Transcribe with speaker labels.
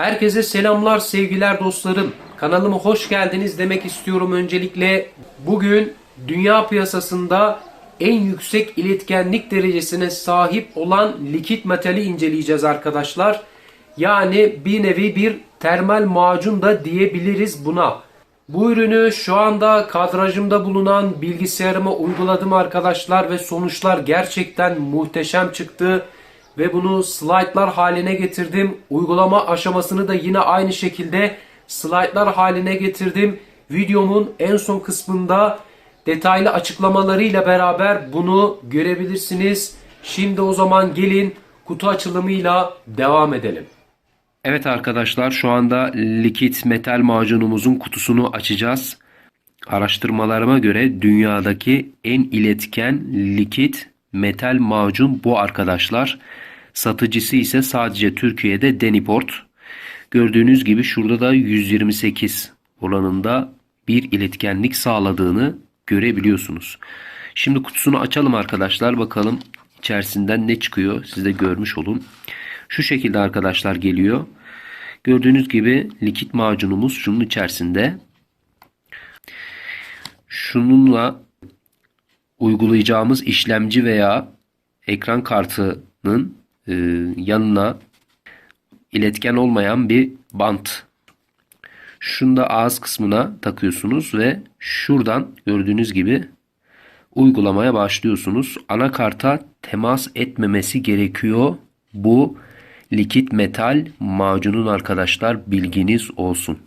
Speaker 1: Herkese selamlar sevgiler dostlarım. Kanalıma hoş geldiniz demek istiyorum öncelikle. Bugün dünya piyasasında en yüksek iletkenlik derecesine sahip olan likit metali inceleyeceğiz arkadaşlar. Yani bir nevi bir termal macun da diyebiliriz buna. Bu ürünü şu anda kadrajımda bulunan bilgisayarıma uyguladım arkadaşlar ve sonuçlar gerçekten muhteşem çıktı ve bunu slaytlar haline getirdim. Uygulama aşamasını da yine aynı şekilde slaytlar haline getirdim. Videomun en son kısmında detaylı açıklamalarıyla beraber bunu görebilirsiniz. Şimdi o zaman gelin kutu açılımıyla devam edelim. Evet arkadaşlar şu anda likit metal macunumuzun kutusunu açacağız. Araştırmalarıma göre dünyadaki en iletken likit metal macun bu arkadaşlar. Satıcısı ise sadece Türkiye'de Deniport. Gördüğünüz gibi şurada da 128 oranında bir iletkenlik sağladığını görebiliyorsunuz. Şimdi kutusunu açalım arkadaşlar bakalım içerisinden ne çıkıyor siz de görmüş olun. Şu şekilde arkadaşlar geliyor. Gördüğünüz gibi likit macunumuz şunun içerisinde. Şununla uygulayacağımız işlemci veya ekran kartının e, yanına iletken olmayan bir bant. Şunu da ağız kısmına takıyorsunuz ve şuradan gördüğünüz gibi uygulamaya başlıyorsunuz. Anakarta temas etmemesi gerekiyor. Bu likit metal macunun arkadaşlar bilginiz olsun.